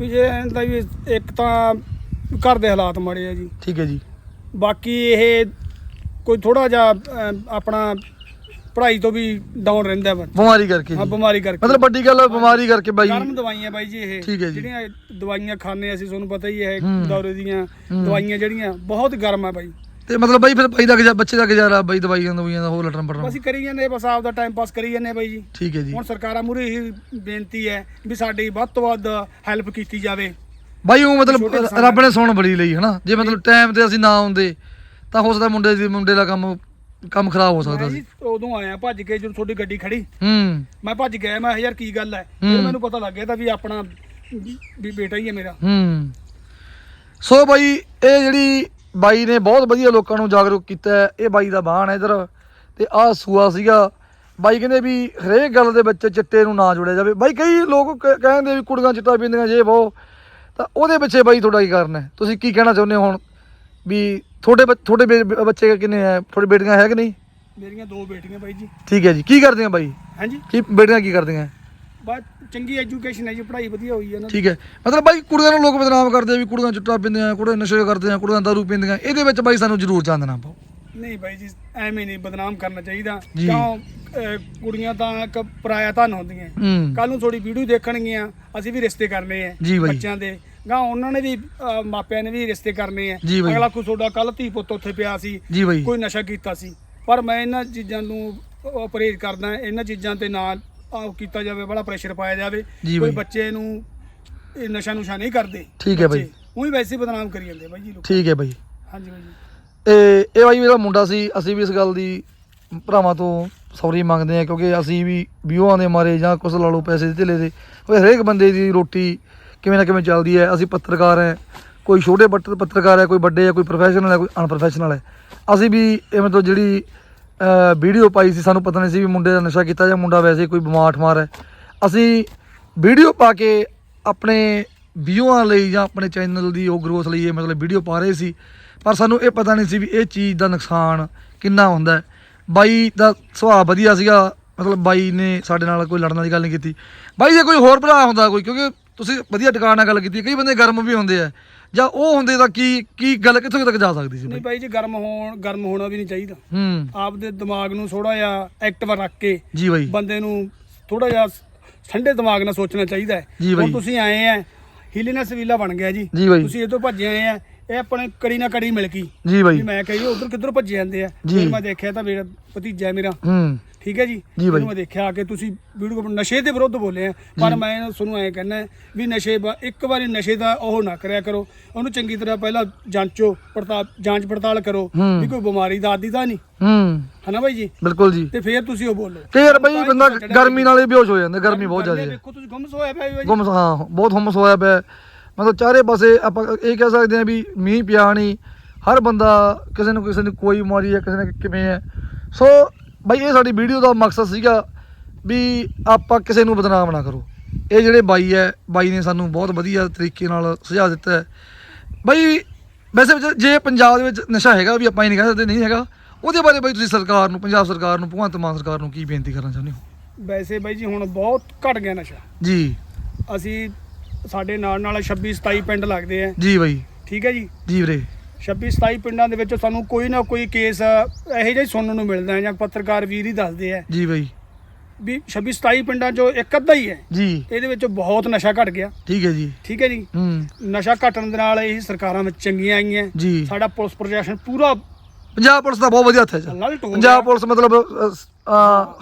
Speaker 2: ਵੀ ਜੇ ਇਹਦਾ ਵੀ ਇੱਕ ਤਾਂ ਘਰ ਦੇ ਹਾਲਾਤ ਮਾੜੇ ਆ ਜੀ।
Speaker 1: ਠੀਕ ਹੈ ਜੀ।
Speaker 2: ਬਾਕੀ ਇਹ ਕੋਈ ਥੋੜਾ ਜਿਹਾ ਅਹ, ਆਪਣਾ ਪੜ੍ਹਾਈ ਤੋਂ ਵੀ ਡਾਊਨ ਰਹਿੰਦਾ ਵਾ।
Speaker 1: ਬਿਮਾਰੀ ਕਰਕੇ
Speaker 2: ਹਾਂ
Speaker 1: ਜੀ।
Speaker 2: ਬਿਮਾਰੀ ਕਰਕੇ।
Speaker 1: ਮਤਲਬ ਵੱਡੀ ਗੱਲ ਬਿਮਾਰੀ ਕਰਕੇ ਬਾਈ।
Speaker 2: ਗਰਮ ਦਵਾਈਆਂ ਬਾਈ ਜੀ ਇਹ।
Speaker 1: ਠੀਕ ਹੈ ਜੀ।
Speaker 2: ਜਿਹੜੀਆਂ ਦਵਾਈਆਂ ਖਾਣੇ ਅਸੀਂ ਤੁਹਾਨੂੰ ਪਤਾ ਹੀ ਹੈ
Speaker 1: ਹੂੰ।
Speaker 2: ਦੌਰੇ ਦੀਆਂ
Speaker 1: ਹੂੰ।
Speaker 2: ਦਵਾਈਆਂ ਜਿਹੜੀਆਂ ਬਹੁਤ ਗਰਮ ਆ ਬਾਈ।
Speaker 1: ਤੇ ਮਤਲਬ ਬਾਈ ਫਿਰ ਬਾਈ ਦਾ ਗੁਜ਼ਾ- ਬੱਚੇ ਦਾ ਗੁਜ਼ਾਰਾ ਬਾਈ ਦਵਾਈਆਂ ਦਵਾਈਆਂ ਦਾ ਹੋਰ ਲਟਣ ਪਟਣ
Speaker 2: ਅਸੀਂ ਕਰੀ ਜਾਂਦੇ ਬਸ ਆਪਦਾ ਟਾਈਮ ਪਾਸ ਕਰੀ ਜਾਂਦੇ ਬਾਈ ਜੀ।
Speaker 1: ਠੀਕ ਹੈ ਜੀ।
Speaker 2: ਹੁਣ ਸਰਕਾਰਾਂ ਮੂਰੇ ਇਹ ਬੇਨਤੀ ਹੈ ਵੀ ਸਾਡੀ ਵੱਧ ਤੋਂ ਵੱਧ ਹੈਲਪ ਕੀਤੀ ਜਾਵੇ।
Speaker 1: ਬਾਈ ਉਹ ਮਤਲਬ ਰੱਬ ਨੇ ਸੁਣ ਬੜੀ ਲਈ ਹਨਾ? ਜੇ ਮਤਲਬ ਟਾਈਮ ਤੇ ਅਸੀਂ ਨਾ ਆਉਂਦੇ ਤਾਂ ਹੋ ਸਕਦਾ ਮੁੰਡੇ ਦੀ ਮੁੰਡੇ ਦਾ ਕੰਮ ਕੰਮ ਖਰਾਬ ਹੋ ਸਕਦਾ ਸੀ।
Speaker 2: ਉਦੋਂ ਆਇਆ ਭੱਜ ਕੇ ਜਦੋਂ ਤੁਹਾਡੀ ਗੱਡੀ ਖੜੀ।
Speaker 1: ਹੂੰ।
Speaker 2: ਮੈਂ ਭੱਜ ਗਿਆ ਮੈਂ ਯਾਰ ਕੀ ਗੱਲ ਹੈ?
Speaker 1: ਹੂੰ।
Speaker 2: ਫਿਰ ਮੈਨੂੰ ਪਤਾ ਲੱਗ ਗਿਆ ਤਾਂ ਵੀ ਆਪਣਾ ਵੀ ਬੇਟਾ ਹੀ ਹੈ ਮੇਰਾ।
Speaker 1: ਹੂੰ। ਸੋ ਬਾਈ ਇਹ ਜਿਹੜੀ ਬਾਈ ਨੇ ਬਹੁਤ ਵਧੀਆ ਲੋਕਾਂ ਨੂੰ ਜਾਗਰੂਕ ਕੀਤਾ। ਇਹ ਬਾਈ ਦਾ ਬਾਣ ਹੈ ਇਧਰ। ਤੇ ਆਹ ਸੂਆ ਸੀਗਾ। ਬਾਈ ਕਹਿੰਦੇ ਵੀ ਹਰੇਕ ਗੱਲ ਦੇ ਵਿੱਚ ਚਿੱਟੇ ਨੂੰ ਨਾ ਜੋੜਿਆ ਜਾਵੇ। ਬਾਈ ਕਈ ਲੋਕ ਕਹਿੰਦੇ ਵੀ ਕੁੜੀਆਂ ਚਿੱਟਾ ਪੀਂਦੀਆਂ ਜੇ ਬਹੁ। ਤਾਂ ਉਹਦੇ ਪਿੱਛੇ ਬਾਈ ਤੁਹਾਡਾ ਕੀ ਕਾਰਨ ਹੈ? ਤੁਸੀਂ ਕੀ ਕਹਿਣਾ ਚਾਹੁੰਦੇ ਹੋ ਹੁਣ? ਵੀ ਤੁਹਾਡੇ ਤੁਹਾਡੇ ਬੱਚੇ ਕਿੰਨੇ ਹੈ ਤੁਹਾਡੀ ਬੇਟੀਆਂ ਹੈ ਕਿ ਨਹੀਂ?
Speaker 2: ਮੇਰੀਆਂ ਦੋ ਬੇਟੀਆਂ ਬਾਈ ਜੀ।
Speaker 1: ਠੀਕ ਹੈ ਜੀ। ਕੀ ਕਰਦੀਆਂ ਬਾਈ?
Speaker 2: ਹਾਂਜੀ
Speaker 1: ਕੀ ਬੇਟੀਆਂ ਕੀ ਕਰਦੀਆਂ?
Speaker 2: ਬਸ ਚੰਗੀ ਐਜੂਕੇਸ਼ਨ ਹੈ ਜੀ ਪੜ੍ਹਾਈ ਵਧੀਆ ਹੋਈ ਹੈ
Speaker 1: ਠੀਕ ਹੈ। ਮਤਲਬ ਬਾਈ ਕੁੜੀਆਂ ਨੂੰ ਲੋਕ ਬਦਨਾਮ ਕਰਦੇ ਆ ਵੀ ਕੁੜੀਆਂ ਚਿੱਟਾ ਪੀਂਦੀਆਂ ਕੁੜੀਆਂ ਨਸ਼ੇ ਕਰਦੀਆਂ ਕੁੜੀਆਂ ਦਾਰੂ ਪੀਂਦੀਆਂ। ਇਹਦੇ ਵਿੱਚ ਬਾਈ ਸਾਨੂੰ ਜ਼ਰੂਰ ਚਾਨਣਾ ਪਾਓ
Speaker 2: ਨਹੀਂ ਬਾਈ ਜੀ ਐਵੇਂ ਨਹੀਂ ਬਦਨਾਮ ਕਰਨਾ ਚਾਹੀਦਾ।
Speaker 1: ਜੀ।
Speaker 2: ਕਿਉਂ ਅਹ, ਕੁੜੀਆਂ ਤਾਂ ਇੱਕ ਪਰਾਇਆ ਧਨ ਹੁੰਦੀਆਂ।
Speaker 1: ਹੂੰ।
Speaker 2: ਕੱਲ ਨੂੰ ਥੋੜੀ ਵੀਡੀਓ ਦੇਖਣਗੀਆਂ ਅਸੀਂ ਵੀ ਰਿਸ਼ਤੇ ਕਰਨੇ ਆ
Speaker 1: ਜੀ ਬਾਈ।
Speaker 2: ਬੱਚਿਆਂ ਦੇ। ਗਾ ਉਹਨਾਂ ਨੇ ਵੀ ਅਹ, ਮਾਪਿਆਂ ਨੇ ਵੀ ਰਿਸ਼ਤੇ ਕਰਨੇ ਆ।
Speaker 1: ਜੀ ਬਾਈ।
Speaker 2: ਅਗਲਾ ਕੋਈ ਤੁਹਾਡਾ ਕੱਲ ਧੀ ਪੁੱਤ ਉੱਥੇ ਪਿਆ ਸੀ
Speaker 1: ਜੀ ਬਾਈ।
Speaker 2: ਕੋਈ ਨਸ਼ਾ ਕੀਤਾ ਸੀ। ਪਰ ਮੈਂ ਇਹਨਾਂ ਚੀਜ਼ਾਂ ਨੂੰ ਅਹ, ਪਰਹੇਜ਼ ਕਰਦਾ ਇਹਨਾਂ ਚੀਜ਼ਾਂ ਤੇ ਨਾ ਆਹ ਕੀਤਾ ਜਾਵੇ ਬੜਾ ਪ੍ਰੈਸ਼ਰ ਪਾਇਆ ਜਾਵੇ।
Speaker 1: ਜੀ
Speaker 2: ਕੋਈ
Speaker 1: ਬਾਈ।
Speaker 2: ਬੱਚੇ ਨੂੰ ਇਹ ਨਸ਼ਾ ਨੁਸ਼ਾ ਨਹੀਂ ਕਰਦੇ।
Speaker 1: ਠੀਕ ਹੈ ਬਾਈ।
Speaker 2: ਉਹੀ ਵੈਸੇ ਹੀ ਬਦਨਾਮ ਕਰੀ ਜਾਂਦੇ ਬਾਈ ਜੀ ਲੋਕ।
Speaker 1: ਠੀਕ ਹੈ ਬਾਈ।
Speaker 2: ਹਾਂਜੀ ਬਾਈ ਜੀ।
Speaker 1: ਇਹ ਇਹ ਬਾਈ ਮੇਰਾ ਮੁੰਡਾ ਸੀ ਅਸੀਂ ਵੀ ਇਸ ਗੱਲ ਦੀ ਭਰਾਵਾਂ ਤੋਂ ਸੌਰੀ ਮੰਗਦੇ ਆ ਕਿਉਂਕਿ ਅਸੀਂ ਵੀ ਵਿਊਆਂ ਦੇ ਮਾਰੇ ਜਾਂ ਕੁਛ ਲਾ ਲਓ ਪੈਸੇ ਦੇ ਢਿੱਲੇ ਦੇ। ਕੋਈ ਹਰੇਕ ਬੰਦੇ ਦੀ ਰੋਟੀ ਕਿਵੇਂ ਨਾ ਕਿਵੇਂ ਚੱਲਦੀ ਹੈ। ਅਸੀਂ ਪੱਤਰਕਾਰ ਹੈ ਕੋਈ ਛੋਟੇ ਬੱਟ- ਪੱਤਰਕਾਰ ਹੈ ਕੋਈ ਵੱਡੇ ਹੈ ਕੋਈ ਪ੍ਰੋਫੈਸ਼ਨਲ ਹੈ ਕੋਈ ਅਨਪ੍ਰੋਫੈਸ਼ਨਲ ਹੈ। ਅਸੀਂ ਵੀ ਇਹ ਮਤਲਬ ਜਿਹੜੀ ਵੀਡੀਓ ਪਾਈ ਸੀ, ਸਾਨੂੰ ਪਤਾ ਨਹੀਂ ਸੀ ਵੀ ਮੁੰਡੇ ਦਾ ਨਸ਼ਾ ਕੀਤਾ ਜਾਂ ਮੁੰਡਾ ਵੈਸੇ ਕੋਈ ਬਿਮਾਰ ਠਮਾਰ ਹੈ। ਅਸੀਂ ਵੀਡੀਓ ਪਾ ਕੇ ਆਪਣੇ ਵਿਊਆਂ ਲਈ ਜਾਂ ਆਪਣੇ ਚੈਨਲ ਦੀ ਉਹ ਗਰੋਥ ਲਈ ਇਹ ਮਤਲਬ ਵੀਡੀਓ ਪਾ ਰਹੇ ਸੀ, ਪਰ ਸਾਨੂੰ ਇਹ ਪਤਾ ਨਹੀਂ ਸੀ ਵੀ ਇਹ ਚੀਜ਼ ਦਾ ਨੁਕਸਾਨ ਕਿੰਨਾ ਹੁੰਦਾ ਹੈ। ਬਾਈ ਦਾ ਸੁਭਾਅ ਵਧੀਆ ਸੀਗਾ, ਮਤਲਬ ਬਾਈ ਨੇ ਸਾਡੇ ਨਾਲ ਕੋਈ ਲੜਨ ਵਾਲੀ ਗੱਲ ਨਹੀਂ ਕੀਤੀ। ਬਾਈ ਜੇ ਕੋਈ ਹੋਰ ਭਰਾ ਹੁੰਦਾ ਕੋਈ, ਕਿਉਂਕਿ ਤੁਸੀਂ ਵਧੀਆ ਟਿਕਾਣ ਨਾਲ ਗੱਲ ਕੀਤੀ ਕਈ ਬੰਦੇ ਗਰਮ ਵੀ ਹੁੰਦੇ ਆ। ਜਾਂ ਉਹ ਹੁੰਦੇ ਤਾਂ ਕੀ ਕੀ ਗੱਲ ਕਿੱਥੋਂ ਤੱਕ ਜਾ ਸਕਦੀ ਸੀ
Speaker 2: ਨਹੀਂ
Speaker 1: ਬਾਈ?
Speaker 2: ਬਾਈ ਜੀ ਗਰਮ ਹੋਣ ਗਰਮ ਹੋਣਾ ਵੀ ਨਹੀਂ ਚਾਹੀਦਾ।
Speaker 1: ਹੂੰ।
Speaker 2: ਆਪਦੇ ਦਿਮਾਗ ਨੂੰ ਥੋੜਾ ਜਿਹਾ ਐਕਟਿਵ ਰੱਖ ਕੇ
Speaker 1: ਜੀ ਬਾਈ।
Speaker 2: ਬੰਦੇ ਨੂੰ ਥੋੜਾ ਜਿਹਾ ਠੰਡੇ ਦਿਮਾਗ ਨਾਲ ਸੋਚਣਾ ਚਾਹੀਦਾ ਹੈ।
Speaker 1: ਬਾਈ।
Speaker 2: ਤੁਸੀਂ ਆਏ ਆ ਹੀਲੀਨੈਸ ਵੀਲਾ ਬਣ ਗਿਆ ਜੀ।
Speaker 1: ਜੀ ਬਾਈ।
Speaker 2: ਤੁਸੀਂ ਇਹ ਤੋਂ ਭੱਜੇ ਆਏ ਆ ਇਹ ਆਪਣੇ ਕੜੀ ਨਾ ਕੜੀ ਮਿਲ ਗਈ।
Speaker 1: ਜੀ ਬਾਈ।
Speaker 2: ਮੈਂ ਕਹੀ ਉਧਰ ਕਿੱਧਰ ਭੱਜੇ ਜਾਂਦੇ ਆ?
Speaker 1: ਜੀ।
Speaker 2: ਫਿਰ ਮੈਂ ਦੇਖਿਆ ਤਾਂ ਮੇਰਾ ਭਤੀਜਾ ਹੈ ਮੇਰਾ।
Speaker 1: ਹੂੰ।
Speaker 2: ਠੀਕ ਹੈ ਜੀ?
Speaker 1: ਜੀ ਬਾਈ।
Speaker 2: ਮੈਂ ਦੇਖਿਆ ਆ ਕੇ ਤੁਸੀਂ ਵੀਡੀਓ ਨਸ਼ੇ ਦੇ ਵਿਰੁੱਧ ਬੋਲੇ ਆ। ਪਰ ਮੈਂ ਤੁਹਾਨੂੰ ਐਂ ਕਹਿੰਦਾ ਵੀ ਨਸ਼ੇ ਬ- ਇੱਕ ਵਾਰੀ ਨਸ਼ੇ ਦਾ ਉਹ ਨਾ ਕਰਿਆ ਕਰੋ। ਉਹਨੂੰ ਚੰਗੀ ਤਰ੍ਹਾਂ ਪਹਿਲਾਂ ਜਾਂਚੋ ਪੜਤਾਲ ਜਾਂਚ ਪੜਤਾਲ ਕਰੋ
Speaker 1: ਹੂੰ।
Speaker 2: ਵੀ ਕੋਈ ਬਿਮਾਰੀ ਦਾ ਆਦੀ ਤਾਂ ਨਹੀਂ।
Speaker 1: ਹੂੰ।
Speaker 2: ਹਨਾ ਬਾਈ ਜੀ?
Speaker 1: ਬਿਲਕੁਲ ਜੀ।
Speaker 2: ਤੇ ਫਿਰ ਤੁਸੀਂ ਉਹ ਬੋਲੋ।
Speaker 1: ਕਈ ਵਾਰ ਬਾਈ ਬੰਦਾ ਗਰਮੀ ਨਾਲ ਹੀ ਬੇਹੋਸ਼ ਹੋ ਜਾਂਦਾ ਗਰਮੀ ਬਹੁਤ ਜ਼ਿਆਦਾ ਹੈ।
Speaker 2: ਦੇਖੋ ਤੁਸੀਂ ਗੁੰਮਸ ਹੋਇਆ ਪਿਆ ਜੀ
Speaker 1: ਗੁੰਮ ਹਾਂ ਬਹੁਤ ਹੁਮਸ ਹੋਇਆ ਪਿਆ। ਹੈ। ਮਤਲਬ ਚਾਰੇ ਪਾਸੇ ਆਪਾਂ ਇਹ ਕਹਿ ਸਕਦੇ ਹਾਂ ਵੀ ਮੀਂਹ ਪਿਆ ਨਹੀਂ। ਹਰ ਬੰਦਾ ਕਿਸੇ ਨੂੰ ਕਿਸੇ ਨੂੰ ਕੋਈ ਬਿਮਾਰੀ ਹੈ ਕਿਸੇ ਨੂੰ ਕਿਵੇਂ ਹੈ। ਸੋ ਬਾਈ ਇਹ ਸਾਡੀ ਵੀਡੀਓ ਦਾ ਮਕਸਦ ਸੀਗਾ ਵੀ ਆਪਾਂ ਕਿਸੇ ਨੂੰ ਬਦਨਾਮ ਨਾ ਕਰੋ। ਇਹ ਜਿਹੜੇ ਬਾਈ ਹੈ ਬਾਈ ਨੇ ਸਾਨੂੰ ਬਹੁਤ ਵਧੀਆ ਤਰੀਕੇ ਨਾਲ ਸੁਝਾਅ ਦਿੱਤਾ ਹੈ। ਬਾਈ ਵੈਸੇ ਜੇ- ਜੇ ਪੰਜਾਬ ਦੇ ਵਿੱਚ ਨਸ਼ਾ ਹੈਗਾ ਵੀ ਆਪਾਂ ਇਹ ਨਹੀਂ ਕਹਿ ਸਕਦੇ ਨਹੀਂ ਹੈਗਾ ਉਹਦੇ ਬਾਰੇ ਬਾਈ ਤੁਸੀਂ ਸਰਕਾਰ ਨੂੰ ਪੰਜਾਬ ਸਰਕਾਰ ਨੂੰ ਭਗਵੰਤ ਮਾਨ ਸਰਕਾਰ ਨੂੰ ਕੀ ਬੇਨਤੀ ਕਰਨਾ ਚਾਹੁੰਦੇ ਹੋ?
Speaker 2: ਵੈਸੇ ਬਾਈ ਜੀ ਹੁਣ ਬਹੁਤ ਘਟ ਗਿਆ ਨਸ਼ਾ।
Speaker 1: ਜੀ।
Speaker 2: ਅਸੀਂ ਸਾਡੇ ਨਾਲ ਨਾਲ 26 27 ਪਿੰਡ ਲੱਗਦੇ ਆ।
Speaker 1: ਜੀ ਬਾਈ।
Speaker 2: ਠੀਕ ਹੈ ਜੀ?
Speaker 1: ਜੀ ਵੀਰੇ।
Speaker 2: 26 27 ਪਿੰਡਾਂ ਦੇ ਵਿੱਚ ਸਾਨੂੰ ਕੋਈ ਨਾ ਕੋਈ ਕੇਸ ਇਹੋ ਜਿਹਾ ਹੀ ਸੁਣਨ ਨੂੰ ਮਿਲਦਾ ਹੈ ਜਾਂ ਪੱਤਰਕਾਰ ਵੀਰ ਹੀ ਦੱਸਦੇ ਆ
Speaker 1: ਜੀ ਬਾਈ।
Speaker 2: ਵੀ 26 27 ਪਿੰਡਾਂ 'ਚੋਂ ਇੱਕ ਅੱਧਾ ਹੀ ਹੈ।
Speaker 1: ਜੀ।
Speaker 2: ਇਹਦੇ ਵਿੱਚ ਬਹੁਤ ਨਸ਼ਾ ਘਟ ਗਿਆ।
Speaker 1: ਠੀਕ ਹੈ ਜੀ।
Speaker 2: ਠੀਕ ਹੈ ਜੀ।
Speaker 1: ਹੂੰ।
Speaker 2: ਨਸ਼ਾ ਘਟਣ ਦੇ ਨਾਲ ਇਹ ਸਰਕਾਰਾਂ ਵਿੱਚ ਚੰਗੀਆਂ ਆਈਆਂ।
Speaker 1: ਜੀ।
Speaker 2: ਸਾਡਾ ਪੁਲਿਸ ਪ੍ਰਸ਼ਾਸਨ ਪੂਰਾ
Speaker 1: ਪੰਜਾਬ ਪੁਲਿਸ ਦਾ ਬਹੁਤ ਵਧੀਆ ਹੱਥ ਹੈ ਪੰਜਾਬ ਪੁਲਿਸ ਮਤਲਬ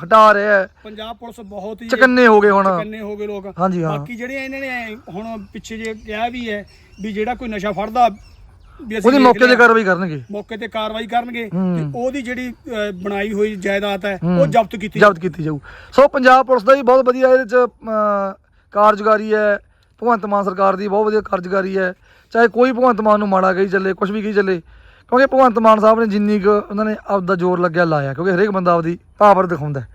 Speaker 1: ਹਟਾ ਰਿਹਾ ਹੈ।
Speaker 2: ਪੰਜਾਬ ਪੁਲਿਸ ਬਹੁਤ ਹੀ
Speaker 1: ਚਕੰਨੇ ਹੋ ਗਏ ਹੁਣ।
Speaker 2: ਚਕੰਨੇ ਹੋ ਗਏ ਲੋਕ।
Speaker 1: ਹਾਂਜੀ, ਹਾਂ।
Speaker 2: ਬਾਕੀ ਜਿਹੜੇ ਇਹਨਾਂ ਨੇ ਹੁਣ ਪਿੱਛੇ ਜੇ ਕਿਹਾ ਵੀ ਹੈ ਵੀ ਜਿਹੜਾ ਕੋਈ ਨਸ਼ਾ ਫੜਦਾ ਵੀ ਅਸੀਂ
Speaker 1: ਉਹਦੀ
Speaker 2: ਦੇਖ
Speaker 1: ਮੌਕੇ ਤੇ
Speaker 2: ਲਿਆ,
Speaker 1: ਕਾਰਵਾਈ ਕਰਨਗੇ
Speaker 2: ਮੌਕੇ ਤੇ ਕਾਰਵਾਈ ਕਰਨਗੇ। ਤੇ ਉਹਦੀ ਜਿਹੜੀ ਬਣਾਈ ਹੋਈ ਜਾਇਦਾਦ ਹੈ। ਉਹ ਜ਼ਬਤ ਕੀਤੀ
Speaker 1: ਜ਼ਬਤ ਕੀਤੀ ਜਾਊ ਸੋ ਪੰਜਾਬ ਪੁਲਿਸ ਦਾ ਵੀ ਬਹੁਤ ਵਧੀਆ ਇਹਦੇ ਚ ਅ, ਕਾਰਜਕਾਰੀ ਹੈ ਭਗਵੰਤ ਮਾਨ ਸਰਕਾਰ ਦੀ ਬਹੁਤ ਵਧੀਆ ਕਾਰਜਕਾਰੀ ਹੈ ਚਾਹੇ ਕੋਈ ਭਗਵੰਤ ਮਾਨ ਨੂੰ ਮਾੜਾ ਕਹੀ ਚੱਲੇ ਕੁਝ ਵੀ ਕਹੀ ਚੱਲੇ ਕਿਉਂਕਿ ਭਗਵੰਤ ਮਾਨ ਸਾਹਿਬ ਨੇ ਜਿੰਨੀ ਕੁ ਉਹਨਾਂ ਨੇ ਆਪਦਾ ਜ਼ੋਰ ਲੱਗਿਆ ਲਾਇਆ ਕਿਉਂਕਿ ਹਰੇਕ ਬੰਦਾ ਆਪਦੀ ਪਾਵਰ ਦਿਖਾਉਂਦਾ ਹੈ।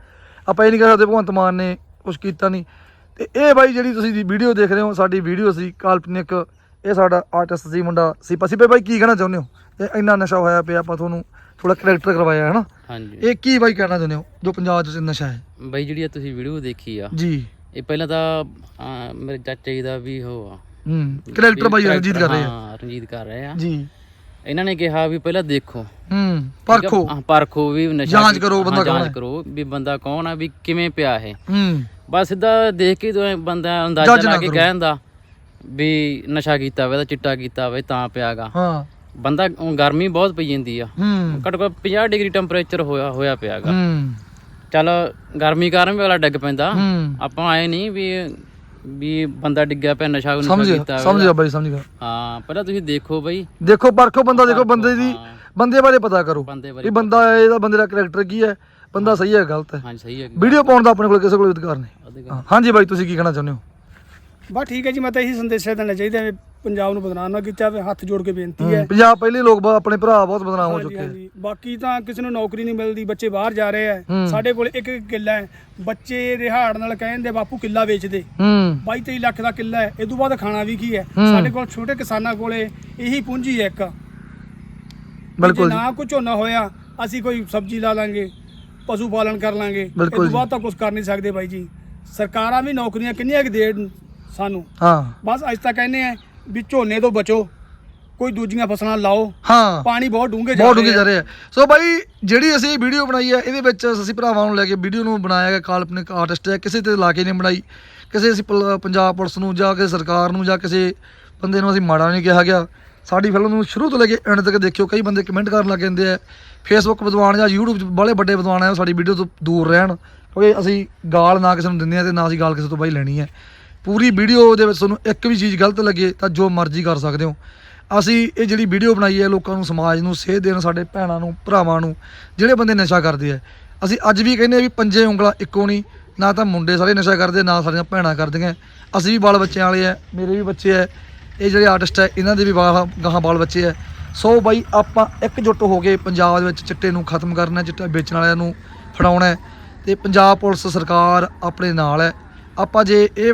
Speaker 1: ਆਪਾਂ ਇਹ ਨਹੀਂ ਕਹਿ ਸਕਦੇ ਭਗਵੰਤ ਮਾਨ ਨੇ ਕੁਝ ਕੀਤਾ ਨਹੀਂ ਤੇ ਇਹ ਬਾਈ ਜਿਹੜੀ ਤੁਸੀਂ ਵੀਡੀਓ ਦੇਖ ਰਹੇ ਹੋ ਸਾਡੀ ਵੀਡੀਓ ਸੀ ਕਾਲਪਨਿਕ ਇਹ ਸਾਡਾ ਆਰਟਿਸਟ ਸੀ ਮੁੰਡਾ ਸੀ। ਪਸੀਪੇ ਬਾਈ ਕੀ ਕਹਿਣਾ ਚਾਹੁੰਦੇ ਹੋ? ਤੇ ਇੰਨਾ ਨਸ਼ਾ ਹੋਇਆ ਪਿਆ ਆਪਾਂ ਤੁਹਾਨੂੰ ਥੋੜਾ ਕਰੈਕਟਰ ਕਰਵਾਇਆ ਹੈ ਨਾ
Speaker 3: ਹਾਂਜੀ।
Speaker 1: ਇਹ ਕੀ ਬਾਈ ਕਹਿਣਾ ਚਾਹੁੰਦੇ ਹੋ ਜੋ ਪੰਜਾਬ 'ਚ ਨਸ਼ਾ ਹੈ?
Speaker 3: ਬਾਈ ਜਿਹੜੀ ਆ ਤੁਸੀਂ ਵੀਡੀਓ ਦੇਖੀ ਆ
Speaker 1: ਜੀ।
Speaker 3: ਇਹ ਪਹਿਲਾਂ ਤਾਂ ਅਹ, ਮੇਰੇ ਚਾਚਾ ਜੀ ਦਾ ਵੀ ਉਹ ਆ।
Speaker 1: ਹੂੰ ਕਰੈਕਟਰ ਬਾਈ ਰਣਜੀਤ ਕਰ ਰਹੇ ਆ।
Speaker 3: ਹਾਂ ਰਣਜੀਤ ਕਰ ਰਹੇ ਆ।
Speaker 1: ਜੀ।
Speaker 3: ਇਹਨਾਂ ਨੇ ਕਿਹਾ ਵੀ ਪਹਿਲਾਂ ਦੇਖੋ।
Speaker 1: ਹੂੰ? ਪਰਖੋ।
Speaker 3: ਹਾਂ, ਪਰਖੋ ਵੀ ਨਸ਼ਾ
Speaker 1: ਜਾਂਚ ਕਰੋ ਬੰਦਾ
Speaker 3: ਹਾਂ,
Speaker 1: ਕੌਣ
Speaker 3: ਜਾਂਚ
Speaker 1: ਹੈ।
Speaker 3: ਕਰੋ ਵੀ ਬੰਦਾ ਕੌਣ ਆ ਵੀ ਕਿਵੇਂ ਪਿਆ ਇਹ।
Speaker 1: ਹੂੰ।
Speaker 3: ਬਸ ਸਿੱਧਾ ਦੇਖ ਕੇ ਤਾਂ ਬੰਦਾ ਅੰਦਾਜ਼ਾ
Speaker 1: ਜੱਜ ਨਾ
Speaker 3: ਲਾ ਕੇ
Speaker 1: ਕਰੋ।
Speaker 3: ਕਹਿੰਦਾ ਵੀ ਨਸ਼ਾ ਕੀਤਾ ਹੋਵੇ ਤਾਂ ਚਿੱਟਾ ਕੀਤਾ ਹੋਵੇ ਤਾਂ ਪਿਆਗਾ।
Speaker 1: ਹਾਂ।
Speaker 3: ਬੰਦਾ ਗਰਮੀ ਬਹੁਤ ਪਈ ਜਾਂਦੀ ਆ।
Speaker 1: ਹੂੰ।
Speaker 3: ਘੱਟੋ ਘੱਟ 50 ਡਿਗਰੀ ਟੈਂਪਰੇਚਰ ਹੋਇਆ ਹੋਇਆ ਪਿਆਗਾ।
Speaker 1: ਹੂੰ।
Speaker 3: ਚੱਲ ਗਰਮੀ ਕਾਰਨ ਵੀ ਅਗਲਾ ਡਿੱਗ ਪੈਂਦਾ। ਆਪਾਂ ਆਏ ਨਹੀਂ ਵੀ ਵੀ ਬੰਦਾ ਡਿੱਗਿਆ ਪਿਆ ਨਸ਼ਾ ਨੁਸ਼ਾ ਕੀਤਾ
Speaker 1: ਸਮਝ ਗਿਆ ਬਾਈ ਸਮਝ ਗਿਆ।
Speaker 3: ਹਾਂ ਪਹਿਲਾਂ ਤੁਸੀਂ ਦੇਖੋ ਬਈ।
Speaker 1: ਦੇਖੋ ਪਰਖੋ ਬੰਦਾ ਦੇਖੋ ਬੰਦੇ ਦੀ ਬੰਦੇ ਬਾਰੇ ਪਤਾ ਕਰੋ। ਵੀ ਬੰਦਾ ਇਹਦਾ ਬੰਦੇ ਦਾ ਕਰੈਕਟਰ ਕੀ ਹੈ? ਬੰਦਾ ਸਹੀ ਹੈ ਗਲਤ ਹੈ।
Speaker 3: ਹਾਂਜੀ ਸਹੀ ਹੈ।
Speaker 1: ਵੀਡੀਓ ਪਾਉਣ ਦਾ ਆਪਣੇ ਕੋਲ ਕਿਸੇ ਕੋਲ ਅਧਿਕਾਰ ਨਹੀਂ। ਹਾਂਜੀ ਬਾਈ ਤੁਸੀਂ ਕੀ ਕਹਿਣਾ ਚਾਹੁੰਦੇ ਹੋ?
Speaker 2: ਬਸ ਠੀਕ ਹੈ ਜੀ ਮੈਂ ਤਾਂ ਇਹੀ ਸੰਦੇਸ਼ ਦੇਣਾ ਚਾਹੀਦਾ ਵੀ ਪੰਜਾਬ ਨੂੰ ਬਦਨਾਮ ਨਾ ਕੀਤਾ ਜਾਵੇ ਹੱਥ ਜੋੜ ਕੇ ਬੇਨਤੀ ਹੈ।
Speaker 1: ਹੂੰ, ਪੰਜਾਬ ਪਹਿਲੇ ਲੋਕ ਬਹੁਤ- ਆਪਣੇ ਭਰਾ ਬਹੁਤ ਬਦਨਾਮ ਹੋ
Speaker 2: ਹਾਂਜੀ,
Speaker 1: ਚੁੱਕੇ ਹੈ
Speaker 2: ਹਾਂਜੀ। ਬਾਕੀ ਤਾਂ ਕਿਸੇ ਨੂੰ ਨੌਕਰੀ ਨਹੀਂ ਮਿਲਦੀ ਬੱਚੇ ਬਾਹਰ ਜਾ ਰਹੇ
Speaker 1: ਹੂੰ।
Speaker 2: ਆ ਸਾਡੇ ਕੋਲ ਇੱਕ ਇੱਕ ਕਿੱਲਾ ਹੈ। ਬੱਚੇ ਰਿਹਾੜ ਨਾਲ ਕਹਿੰਦੇ ਬਾਪੂ ਕਿੱਲਾ ਵੇਚ ਦੇ
Speaker 1: ਹੂੰ।
Speaker 2: 22 23 ਲੱਖ ਦਾ ਕਿੱਲਾ ਹੈ। ਇਹ ਤੋਂ ਬਾਅਦ ਖਾਣਾ ਵੀ ਕੀ ਹੈ?
Speaker 1: ਹੂੰ।
Speaker 2: ਸਾਡੇ ਕੋਲ ਛੋਟੇ ਕਿਸਾਨਾਂ ਕੋਲੇ ਇਹੀ ਪੂੰਜੀ ਹੈ ਇੱਕ।
Speaker 1: ਬਿਲਕੁਲ
Speaker 2: ਜੇ।
Speaker 1: ਜੀ
Speaker 2: ਨਾ ਕੁਝ ਝੋਨਾ ਹੋਇਆ ਅਸੀਂ ਕੋਈ ਸਬਜ਼ੀ ਲਾ ਲਾਂਗੇ ਪਸ਼ੂ ਪਾਲਣ ਕਰ ਲਾਂਗੇ। ਇਹ
Speaker 1: ਬਿਲਕੁਲ
Speaker 2: ਤੋਂ
Speaker 1: ਜੀ।
Speaker 2: ਬਾਅਦ ਤਾਂ ਕੁਝ ਕਰ ਨਹੀਂ ਸਕਦੇ ਬਾਈ ਜੀ। ਸਰਕਾਰਾਂ ਵੀ ਨੌਕਰੀਆਂ ਕਿੰਨੀਆਂ ਕਿ ਦੇਣ ਸਾਨੂੰ।
Speaker 1: ਹਾਂ।
Speaker 2: ਬਸ ਅੱਜ ਤੱਕ ਕਹਿੰਦੇ ਆ ਵੀ ਝੋਨੇ ਤੋਂ ਬਚੋ ਕੋਈ ਦੂਜੀਆਂ ਫਸਲਾਂ ਲਾਓ।
Speaker 1: ਹਾਂ।
Speaker 2: ਪਾਣੀ ਬਹੁਤ ਡੂੰਘੇ ਜਾ
Speaker 1: ਬਹੁਤ ਡੂੰਘੇ ਜਾ ਰਹੇ ਆ। ਸੋ ਬਾਈ ਜਿਹੜੀ ਅਸੀਂ ਵੀਡੀਓ ਬਣਾਈ ਹੈ ਇਹਦੇ ਵਿੱਚ ਅਸੀਂ ਭਰਾਵਾਂ ਨੂੰ ਲੈ ਕੇ ਵੀਡੀਓ ਨੂੰ ਬਣਾਇਆ ਗਿਆ ਕਾਲਪਨਿਕ ਆਰਟਿਸਟ ਹੈ ਕਿਸੇ ਤੇ ਲਾ ਕੇ ਨਹੀਂ ਬਣਾਈ। ਕਿਸੇ ਅਸੀਂ ਪੰਜਾਬ ਪੁਲਿਸ ਨੂੰ ਜਾਂ ਕਿਸੇ ਸਰਕਾਰ ਨੂੰ ਜਾਂ ਕਿਸੇ ਬੰਦੇ ਨੂੰ ਅਸੀਂ ਮਾੜਾ ਨਹੀਂ ਕਿਹਾ ਗਿਆ। ਸਾਡੀ ਫਿਲਮ ਨੂੰ ਸ਼ੁਰੂ ਤੋਂ ਲੈ ਕੇ ਐਂਡ ਤੱਕ ਦੇਖਿਓ। ਕਈ ਬੰਦੇ ਕਮੈਂਟ ਕਰਨ ਲੱਗ ਜਾਂਦੇ ਆ। ਫੇਸਬੁੱਕ ਵਿਦਵਾਨ ਜਾਂ YouTube 'ਚ ਬੜੇ ਵੱਡੇ ਵਿਦਵਾਨ ਆ ਸਾਡੀ ਵੀਡੀਓ ਤੋਂ ਦੂਰ ਰਹਿਣ। ਕਿਉਂਕਿ ਅਸੀਂ ਗਾਲ ਨਾ ਕਿਸੇ ਨੂੰ ਦਿੰਦੇ ਆ ਤੇ ਨਾ ਅਸੀਂ ਗਾਲ ਕਿਸੇ ਤੋਂ ਬਾਈ ਲੈਣੀ ਹੈ ਪੂਰੀ ਵੀਡੀਓ ਦੇ ਵਿੱਚ ਤੁਹਾਨੂੰ ਇੱਕ ਵੀ ਚੀਜ਼ ਗਲਤ ਲੱਗੇ ਤਾਂ ਜੋ ਮਰਜ਼ੀ ਕਰ ਸਕਦੇ ਹੋ। ਅਸੀਂ ਇਹ ਜਿਹੜੀ ਵੀਡੀਓ ਬਣਾਈ ਹੈ ਲੋਕਾਂ ਨੂੰ, ਸਮਾਜ ਨੂੰ, ਸੇਧ ਦੇਣ, ਸਾਡੇ ਭੈਣਾਂ ਨੂੰ, ਭਰਾਵਾਂ ਨੂੰ, ਜਿਹੜੇ ਬੰਦੇ ਨਸ਼ਾ ਕਰਦੇ ਆ, ਅਸੀਂ ਅੱਜ ਵੀ ਕਹਿੰਦੇ ਆ ਵੀ ਪੰਜੇ ਉਂਗਲਾਂ ਇੱਕੋ ਨਹੀਂ, ਨਾ ਤਾਂ ਮੁੰਡੇ ਸਾਰੇ ਨਸ਼ਾ ਕਰਦੇ, ਨਾ ਸਾਡੀਆਂ ਭੈਣਾਂ ਕਰਦੀਆਂ। ਅਸੀਂ ਵੀ ਬਾਲ ਬੱਚਿਆਂ ਵਾਲੇ ਆ, ਮੇਰੇ ਵੀ ਬੱਚੇ ਆ, ਇਹ ਜਿਹੜੇ ਆਰਟਿਸਟ ਹੈ ਇਹਨਾਂ ਦੇ ਵੀ ਬਾਲ ਗਾਹਾਂ ਬਾਲ ਬੱਚੇ ਆ। ਸੋ ਬਾਈ, ਆਪਾਂ ਇਕਜੁੱਟ ਹੋ ਕੇ ਪੰਜਾਬ ਦੇ ਵਿੱਚ ਚਿੱਟੇ ਨੂੰ ਖਤਮ ਕਰਨਾ ਚਿੱਟਾ ਵੇਚਣ ਵਾਲਿਆਂ ਨੂੰ ਫੜਾਉਣਾ ਹੈ ਤੇ ਪੰਜਾਬ ਪੁਲਿਸ ਸਰਕਾਰ ਆਪਣੇ ਨਾਲ ਹੈ। ਆਪਾਂ ਜੇ ਇਹ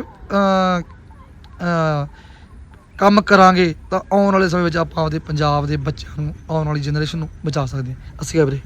Speaker 1: ਕੰਮ ਕਰਾਂਗੇ ਤਾਂ ਆਉਣ ਵਾਲੇ ਸਮੇਂ ਵਿੱਚ ਆਪਾਂ ਆਪਦੇ ਪੰਜਾਬ ਦੇ ਬੱਚਿਆਂ ਨੂੰ, ਆਉਣ ਵਾਲੀ ਜਨਰੇਸ਼ਨ ਨੂੰ ਬਚਾ ਸਕਦੇ ਹਾਂ। ਅਸੀਂ ਵੀਰੇ।